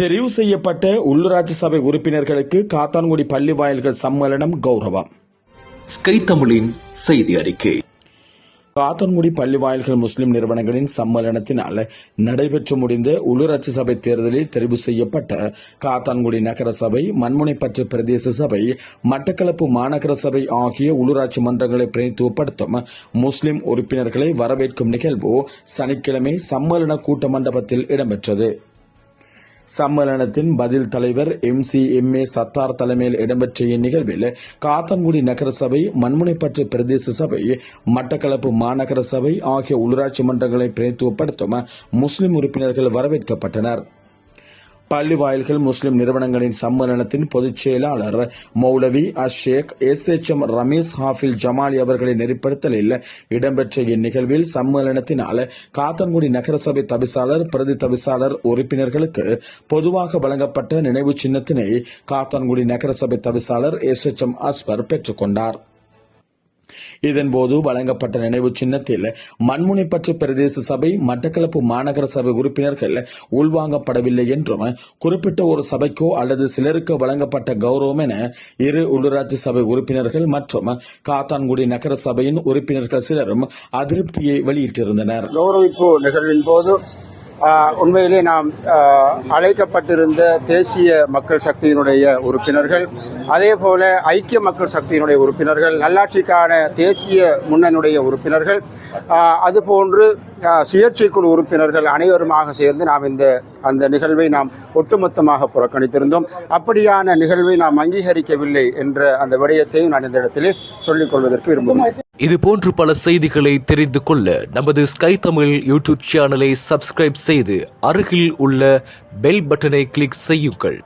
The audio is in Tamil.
தெரிவு செய்யப்பட்ட உள்ளூராட்சி சபை உறுப்பினர்களுக்கு காத்தான்குடி பள்ளி வாயில்கள் சம்மேளனம் கௌரவம். ஸ்கை தமிழின் செய்தி அறிக்கை. காத்தான்குடி பள்ளி வாயில்கள் முஸ்லிம் நிறுவனங்களின் சம்மேளனத்தினால் நடைபெற்று முடிந்த உள்ளூராட்சி சபை தேர்தலில் தெரிவு செய்யப்பட்ட காத்தான்குடி நகர சபை மண்முனைப்பற்று பிரதேச சபை மட்டக்களப்பு மாநகர சபை ஆகிய உள்ளூராட்சி மன்றங்களை பிரதித்துவப்படுத்தும் முஸ்லிம் உறுப்பினர்களை வரவேற்கும் நிகழ்வு சனிக்கிழமை சம்மேளன கூட்ட மண்டபத்தில் இடம்பெற்றது. சம்மேளனத்தின் பதில் தலைவர் M C M A Sattar தலைமையில் இடம்பெற்ற இந்நிகழ்வில் காத்தான்குடி நகர சபை மண்முனைப்பற்று பிரதேச சபை மட்டக்களப்பு மாநகர சபை ஆகிய உள்ளூராட்சி மன்றங்களை பிரதித்துவப்படுத்தும் முஸ்லிம் உறுப்பினர்கள் வரவேற்கப்பட்டனர். பள்ளி வாயில்கள் முஸ்லிம் நிறுவனங்களின் சம்மேளனத்தின் பொதுச் செயலாளர் Moulavi Ashsheikh S H M Ramees Hafil Jamali அவர்களின் நெறிப்படுத்தலில் இடம்பெற்ற இந்நிகழ்வில் சம்மேளனத்தினால் காத்தன்குடி நகரசபை தவிசாளர் பிரதி தவிசாளர் உறுப்பினர்களுக்கு பொதுவாக வழங்கப்பட்ட நினைவு சின்னத்தினை காத்தான்குடி நகரசபை தவிசாளர் எஸ் எச் எம் அஸ்வர் பெற்றுக்கொண்டார் இதன்போது வழங்கப்பட்ட நினைவு சின்னத்தில் மண்முனைப்பற்று பிரதேச சபை மட்டக்களப்பு மாநகர சபை உறுப்பினர்கள் உள்வாங்கப்படவில்லை என்றும் குறிப்பிட்ட ஒரு சபைக்கோ அல்லது சிலருக்கு வழங்கப்பட்ட கௌரவம் என இரு உள்ளூராட்சி சபை உறுப்பினர்கள் மற்றும் காத்தான்குடி நகர சபையின் உறுப்பினர்கள் சிலரும் அதிருப்தியை வெளியிட்டிருந்தனர். கௌரவிப்பு நிகழ்வின் போது ஆஹ், உண்மையிலே நாம் அழைக்கப்பட்டிருந்த தேசிய மக்கள் சக்தியினுடைய உறுப்பினர்கள் அதே போல ஐக்கிய மக்கள் சக்தியினுடைய உறுப்பினர்கள் நல்லாட்சிக்கான தேசிய முன்னணியுடைய உறுப்பினர்கள் அதுபோன்று சுயேட்சை குழு உறுப்பினர்கள் அனைவருமாக சேர்ந்து நாம் இந்த அந்த நிகழ்வை நாம் ஒட்டுமொத்தமாக புறக்கணித்திருந்தோம். அப்படியான நிகழ்வை நாம் அங்கீகரிக்கவில்லை என்ற அந்த விடயத்தையும் நான் இந்த இடத்திலே சொல்லிக் கொள்வதற்கு விரும்புகிறேன். இது போன்று பல செய்திகளை தெரிந்து கொள்ள நமது ஸ்கை தமிழ் யூடியூப் சேனலை சப்ஸ்கிரைப் செய்து அருகில் உள்ள பெல் பட்டனை கிளிக் செய்யுங்கள்.